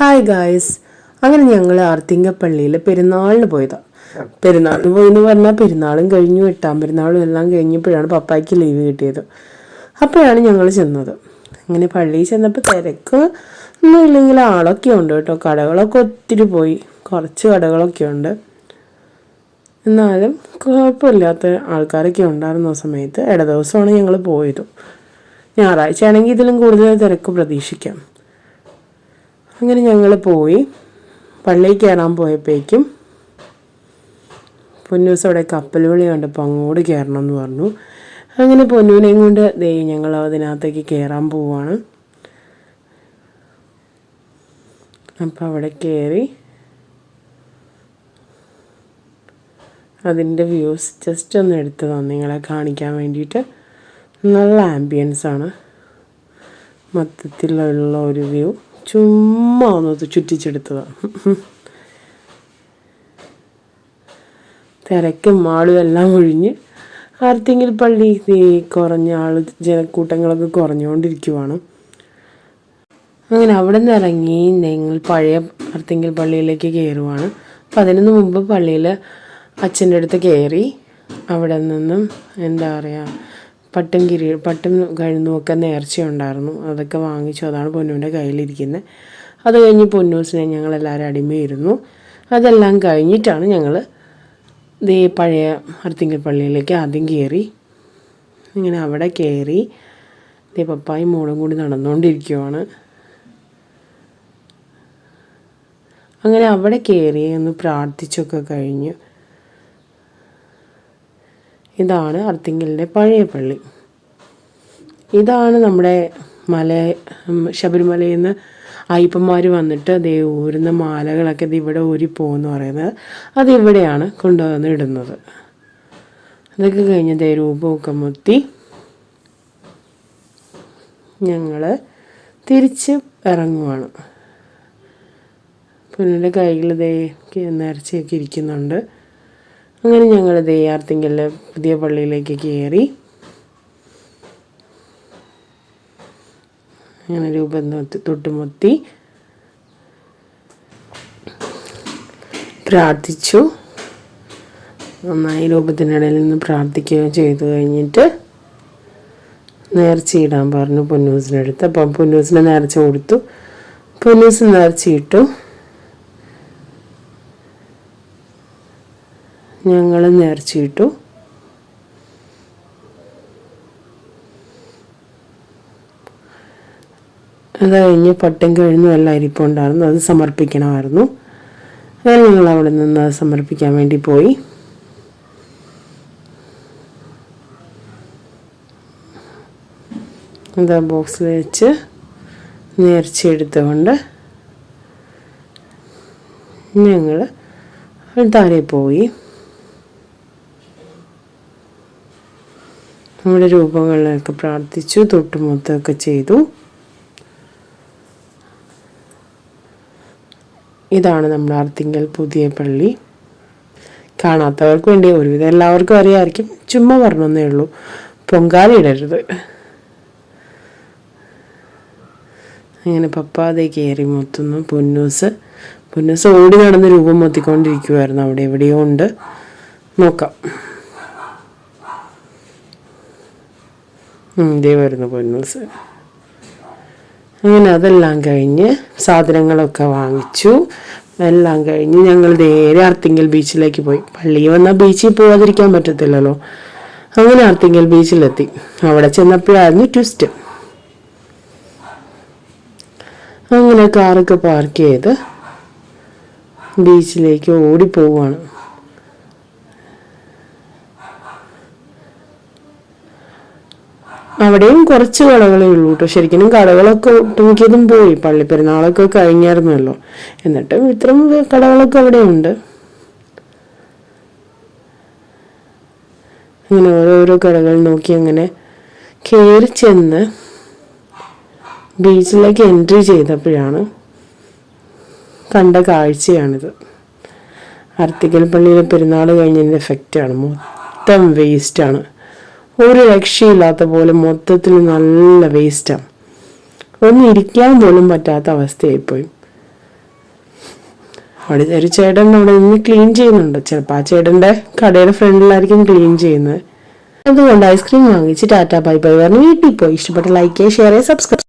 Hi guys അങ്ങനെ ഞങ്ങൾ ആർത്തിങ്കപ്പള്ളിയിൽ പെരുന്നാളിന് പോയതാണ് പെരുന്നാളിന് പോയി എന്ന് പറഞ്ഞാൽ പെരുന്നാളും കഴിഞ്ഞു എട്ടാം പെരുന്നാളും എല്ലാം കഴിഞ്ഞപ്പോഴാണ് പപ്പായ്ക്ക് ലീവ് കിട്ടിയത്. അപ്പോഴാണ് ഞങ്ങൾ ചെന്നത്. അങ്ങനെ പള്ളിയിൽ ചെന്നപ്പോൾ തിരക്ക് ഒന്നും ഇല്ലെങ്കിൽ ആളൊക്കെ ഉണ്ട് കേട്ടോ. കടകളൊക്കെ ഒത്തിരി പോയി. കുറച്ച് കടകളൊക്കെ ഉണ്ട്. എന്നാലും കുഴപ്പമില്ലാത്ത ആൾക്കാരൊക്കെ ഉണ്ടായിരുന്ന സമയത്ത് ഇട ദിവസമാണ് ഞങ്ങൾ പോയത്. ഞായറാഴ്ച ആണെങ്കിൽ ഇതിലും കൂടുതൽ തിരക്ക് പ്രതീക്ഷിക്കാം. അങ്ങനെ ഞങ്ങൾ പോയി. പള്ളിയിൽ കയറാൻ പോയപ്പോഴേക്കും പൊന്നൂസ് അവിടെ കപ്പൽ കണ്ടപ്പോൾ അങ്ങോട്ട് കയറണം എന്ന് പറഞ്ഞു. അങ്ങനെ പൊന്നൂനെയും കൊണ്ട് ദേ ഞങ്ങൾ അതിനകത്തേക്ക് കയറാൻ പോവാണ്. അപ്പം അവിടെ കയറി അതിന്റെ വ്യൂസ് ജസ്റ്റ് ഒന്ന് എടുത്തതാണ് നിങ്ങളെ കാണിക്കാൻ വേണ്ടിയിട്ട് നല്ല ആംബിയൻസാണ് മൊത്തത്തിലുള്ള ഒരു വ്യൂ. ചുമ്മാ ഒന്ന് ചുറ്റിച്ചെടുത്തതാണ് തിരക്കും മാളും എല്ലാം ഒഴിഞ്ഞ് ആർത്തിങ്കിൽ പള്ളി കുറഞ്ഞ ആൾ ജനക്കൂട്ടങ്ങളൊക്കെ കുറഞ്ഞുകൊണ്ടിരിക്കുവാണ്. അങ്ങനെ അവിടെ നിന്ന് ഇറങ്ങി ഞങ്ങൾ പഴയ ആർത്തിങ്കിൽ പള്ളിയിലേക്ക് കയറുവാണ്. അപ്പം അതിനു മുമ്പ് പള്ളിയിൽ അച്ഛന്റെ അടുത്ത് കയറി. അവിടെ നിന്നും എന്താ പറയുക പട്ടും കിരി പട്ടും കഴുന്നുമൊക്കെ നേർച്ചയുണ്ടായിരുന്നു. അതൊക്കെ വാങ്ങിച്ചു. അതാണ് പൊന്നുവിന്റെ കയ്യിലിരിക്കുന്നത് അത് കഴിഞ്ഞ് പൊന്നൂസിനെ ഞങ്ങളെല്ലാവരും അടിമയിരുന്നു അതെല്ലാം കഴിഞ്ഞിട്ടാണ് ഞങ്ങൾ ദേ പഴയ അർത്തിങ്കൽ പള്ളിയിലേക്ക് ആദ്യം കയറി ഇങ്ങനെ അവിടെ കയറി ദേ പപ്പായും മോളും കൂടി നടന്നുകൊണ്ടിരിക്കുവാണ് അങ്ങനെ അവിടെ കയറി ഒന്ന് പ്രാർത്ഥിച്ചൊക്കെ കഴിഞ്ഞു. ഇതാണ് അർത്തിങ്കലിന്റെ പഴയ പള്ളി. ഇതാണ് നമ്മുടെ മല ശബരിമലയിൽ നിന്ന് അയ്യപ്പന്മാർ വന്നിട്ട് ദേ ഊരുന്ന മാലകളൊക്കെ ഇത് ഇവിടെ ഊരി പോകുമെന്ന് പറയുന്നത്. അത് ഇവിടെയാണ് കൊണ്ടുവന്ന് ഇടുന്നത്. അതൊക്കെ കഴിഞ്ഞ് ദേ രൂപമൊക്കെ മുത്തി ഞങ്ങൾ തിരിച്ച് ഇറങ്ങുവാണ്. പുല്ലിന്റെ കൈകൾ ദേ നേർച്ചയൊക്കെ ഇരിക്കുന്നുണ്ട്. അങ്ങനെ ഞങ്ങൾ ദയ്യാർത്തിങ്കലിലെ പുതിയ പള്ളിയിലേക്ക് കയറി. അങ്ങനെ രൂപം തൊട്ടുമുത്തി പ്രാർത്ഥിച്ചു. നന്നായി രൂപത്തിനിടയിൽ നിന്ന് പ്രാർത്ഥിക്കുകയും ചെയ്തു കഴിഞ്ഞിട്ട് നേർച്ചയിടാൻ പറഞ്ഞു പൊന്നൂസിനടുത്ത്. അപ്പം പൊന്നൂസിനെ നേർച്ച കൊടുത്തു. പൊന്നൂസ് നേർച്ചയിട്ടു ഞങ്ങൾ നേർച്ചയിട്ടു. അത് കഴിഞ്ഞ് പട്ടും കഴിഞ്ഞും എല്ലാം ഇരിപ്പുണ്ടായിരുന്നു അത് സമർപ്പിക്കണമായിരുന്നു. അങ്ങനെ ഞങ്ങൾ അവിടെ നിന്ന് അത് സമർപ്പിക്കാൻ വേണ്ടി പോയി. എന്താ ബോക്സിൽ വെച്ച് നേർച്ച എടുത്തുകൊണ്ട് ഞങ്ങൾ താഴെ പോയി. നമ്മുടെ രൂപങ്ങളിലൊക്കെ പ്രാർത്ഥിച്ചു തൊട്ടുമുത്തൊക്കെ ചെയ്തു. ഇതാണ് നമ്മുടെ ആർത്തിങ്കൽ പുതിയ പള്ളി. കാണാത്തവർക്ക് വേണ്ടി ഒരുവിധം എല്ലാവർക്കും അറിയാമായിരിക്കും ചുമ്മാ പറഞ്ഞേ ഉള്ളൂ. പൊങ്കാല ഇടരുത്. അങ്ങനെ പപ്പാതെ കയറി മൊത്തുന്നു. പൊന്നൂസ് പൊന്നൂസ് ഓടി നടന്ന് രൂപം മൊത്തിക്കൊണ്ടിരിക്കുമായിരുന്നു അവിടെ എവിടെയോ ഉണ്ട്. നോക്കാം. ഇതേ വരുന്നു അങ്ങനെ അതെല്ലാം കഴിഞ്ഞ് സാധനങ്ങളൊക്കെ വാങ്ങിച്ചു. എല്ലാം കഴിഞ്ഞ് ഞങ്ങൾ നേരെ അർത്തിങ്കൽ ബീച്ചിലേക്ക് പോയി. പള്ളി വന്നാൽ ബീച്ചിൽ പോകാതിരിക്കാൻ പറ്റത്തില്ലല്ലോ. അങ്ങനെ അർത്തിങ്കൽ ബീച്ചിലെത്തി. അവിടെ ചെന്നപ്പോഴായിരുന്നു ട്വിസ്റ്റ് അങ്ങനെ കാറൊക്കെ പാർക്ക് ചെയ്ത് ബീച്ചിലേക്ക് ഓടിപ്പോവാണ് അവിടെയും കുറച്ച് കടകളേ ഉള്ളൂ കേട്ടോ ശരിക്കും കടകളൊക്കെ ഒട്ടുമിക്കതും പോയി. പള്ളി പെരുന്നാളൊക്കെ കഴിഞ്ഞായിരുന്നല്ലോ. എന്നിട്ടും ഇത്രയും കടകളൊക്കെ അവിടെ ഉണ്ട് അങ്ങനെ ഓരോരോ കടകൾ നോക്കി അങ്ങനെ കയറി ചെന്ന് ബീച്ചിലേക്ക് എൻട്രി ചെയ്തപ്പോഴാണ് കണ്ട കാഴ്ചയാണിത്. അർത്തിക്കൽ പള്ളിയിലെ പെരുന്നാൾ കഴിഞ്ഞതിന്റെ എഫക്റ്റാണ് മൊത്തം വേസ്റ്റാണ് ഒരു രക്ഷയില്ലാത്ത പോലെ മൊത്തത്തിൽ നല്ല വേസ്റ്റാണ് ഒന്നും ഇരിക്കാൻ പോലും പറ്റാത്ത അവസ്ഥയായിപ്പോയി. അവിടെ ഒരു ചേട്ടൻ അവിടെ നിന്ന് ക്ലീൻ ചെയ്യുന്നുണ്ട്. ചിലപ്പോൾ ആ ചേട്ടന്റെ കടയുടെ ഫ്രണ്ടിലായിരിക്കും ക്ലീൻ ചെയ്യുന്നത്. അതുകൊണ്ട് ഐസ്ക്രീം വാങ്ങിച്ച് ടാറ്റാ ബൈ ബൈ പറഞ്ഞ് വീട്ടിൽ പോയി. ഇഷ്ടപ്പെട്ട ലൈക്ക് ചെയ്യുക ഷെയർ ചെയ്യുക സബ്സ്ക്രൈബ്